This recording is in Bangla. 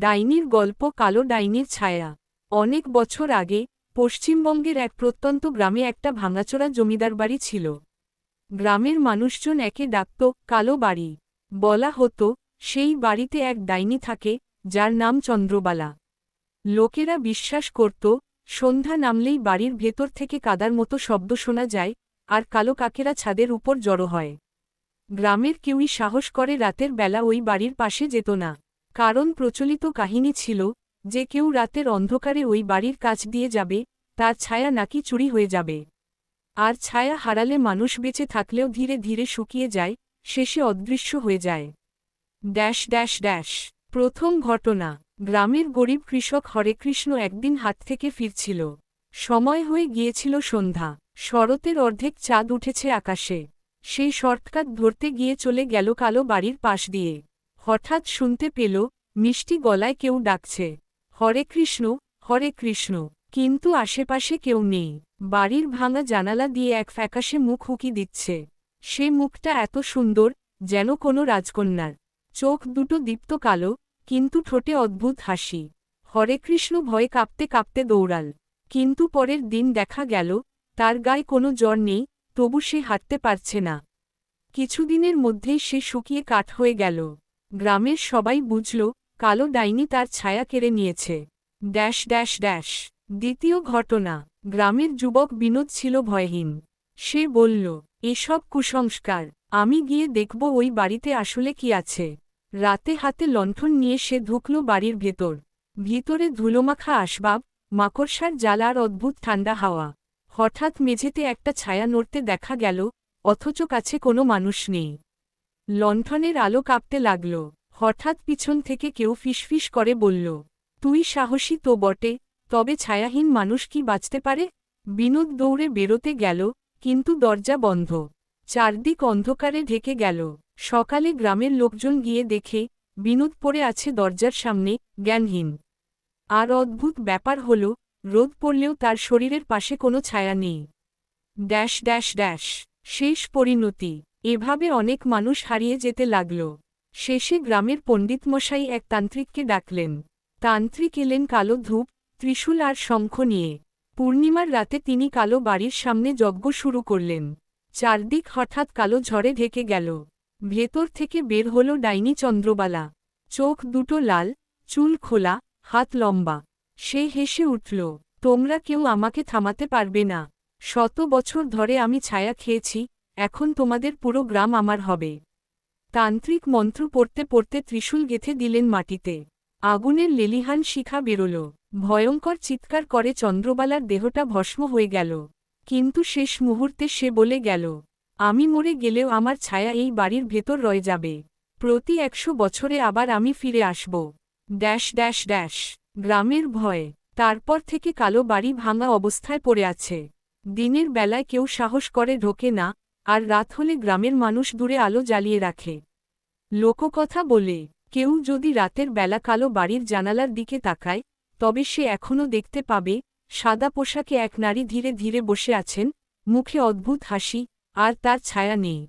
ডাইনির গল্প কালো ডাইনির ছায়া। অনেক বছর আগে, পশ্চিমবঙ্গের এক প্রত্যন্ত গ্রামে একটা ভাঙাচোরা জমিদার বাড়ি ছিল। গ্রামের মানুষজন একে ডাকত, কালো বাড়ি। বলা হতো, সেই বাড়িতে এক ডাইনি থাকে, যার নাম চন্দ্রবালা। লোকেরা বিশ্বাস করত, সন্ধ্যা নামলেই বাড়ির ভেতর থেকে কাদার মতো শব্দ শোনা যায়, আর কালো কাকেরা ছাদের উপর জড়ো হয়। গ্রামের কেউই সাহস করে রাতের বেলা ওই বাড়ির পাশে যেত না। কারণ প্রচলিত কাহিনী ছিল, যে কেউ রাতের অন্ধকারে ওই বাড়ির কাছ দিয়ে যাবে, তার ছায়া নাকি চুরি হয়ে যাবে। আর ছায়া হারালে মানুষ বেঁচে থাকলেও ধীরে ধীরে শুকিয়ে যায়, শেষে অদৃশ্য হয়ে যায়। Dash dash dash. প্রথম ঘটনা। গ্রামের গরিব কৃষক হরেকৃষ্ণ একদিন হাত থেকে ফিরছিল। সময় হয়ে গিয়েছিল সন্ধ্যা। শরতের অর্ধেক চাঁদ উঠেছে আকাশে। সেই শর্টকাট ধরতে গিয়ে চলে গেল কালো বাড়ির পাশ দিয়ে। হঠাৎ শুনতে পেল, মিষ্টি গলায় কেউ ডাকছে। হরে কৃষ্ণ হরে কৃষ্ণ। কিন্তু আশেপাশে কেউ নেই। বাড়ির ভাঙা জানালা দিয়ে এক ফ্যাকাশে মুখ হুকি দিচ্ছে। সে মুখটা এত সুন্দর, যেন কোনো রাজকন্যার। চোখ দুটো দীপ্ত কালো, কিন্তু ঠোঁটে অদ্ভুত হাসি। হরেকৃষ্ণ ভয়ে কাঁপতে কাঁপতে দৌড়াল। কিন্তু পরের দিন দেখা গেল, তার গায়ে কোনো জ্বর নেই, তবু সে হাঁটতে পারছে না। কিছুদিনের মধ্যেই সে শুকিয়ে কাঠ হয়ে গেল। গ্রামের সবাই বুঝল, কালো ডাইনি তার ছায়া কেড়ে নিয়েছে। Dash dash dash. দ্বিতীয় ঘটনা, গ্রামের যুবক বিনোদ ছিল ভয়হীন। সে বলল, এসব কুসংস্কার, আমি গিয়ে দেখব ওই বাড়িতে আসলে কি আছে। রাতে হাতে লণ্ঠন নিয়ে সে ঢুকল বাড়ির ভেতর। ভিতরে ধুলোমাখা আসবাব, মাকড়সার জ্বালার অদ্ভুত ঠান্ডা হাওয়া। হঠাৎ মেঝেতে একটা ছায়া নড়তে দেখা গেল, অথচ কাছে কোনো মানুষ নেই। লণ্ঠনের আলো কাঁপতে লাগল। হঠাৎ পিছন থেকে কেউ ফিসফিস করে বলল, তুই সাহসী তো বটে, তবে ছায়াহীন মানুষ কি বাঁচতে পারে? বিনোদ দৌড়ে বেরোতে গেল, কিন্তু দরজা বন্ধ। চারদিক অন্ধকারে ঢেকে গেল। সকালে গ্রামের লোকজন গিয়ে দেখে, বিনোদ পড়ে আছে দরজার সামনে, জ্ঞানহীন। আর অদ্ভুত ব্যাপার হল, রোদ পড়লেও তার শরীরের পাশে কোনো ছায়া নেই। ড্যাশ ড্যাশ ড্যাশ, শেষ পরিণতি। এভাবে অনেক মানুষ হারিয়ে যেতে লাগল। শেষে গ্রামের পণ্ডিতমশাই এক তান্ত্রিককে ডাকলেন। তান্ত্রিক এলেন কালো ধূপ, ত্রিশূল আর শঙ্খ নিয়ে। পূর্ণিমার রাতে তিনি কালো বাড়ির সামনে যজ্ঞ শুরু করলেন। চারদিক হঠাৎ কালো ঝড়ে ঢেকে গেল। ভেতর থেকে বের হল ডাইনি চন্দ্রবালা। চোখ দুটো লাল, চুল খোলা, হাত লম্বা। সে হেসে উঠল, তোমরা কেউ আমাকে থামাতে পারবে না। শত বছর ধরে আমি ছায়া খেয়েছি এখন তোমাদের পুরো গ্রাম আমার হবে। তান্ত্রিক মন্ত্র পড়তে পড়তে ত্রিশূল গেথে দিলেন মাটিতে। আগুনের লেলিহান শিখা বেরোল। ভয়ঙ্কর চিৎকার করে চন্দ্রবালার দেহটা ভস্ম হয়ে গেল। কিন্তু শেষ মুহূর্তে সে বলে গেল, আমি মরে গেলেও আমার ছায়া এই বাড়ির ভেতর রয়ে যাবে। প্রতি একশো বছরে আবার আমি ফিরে আসব। Dash dash dash. গ্রামের ভয়। তারপর থেকে কালো বাড়ি ভাঙা অবস্থায় পড়ে আছে। দিনের বেলায় কেউ সাহস করে ঢোকে না আর রাত হলে গ্রামের মানুষ দূরে আলো জ্বালিয়ে রাখে। লোককথা বলে, কেউ যদি রাতের বেলা কালো বাড়ির জানালার দিকে তাকায়, তবে সে এখনও দেখতে পাবে, সাদা পোশাকে এক নারী ধীরে ধীরে বসে আছেন, মুখে অদ্ভুত হাসি, আর তার ছায়া নেই।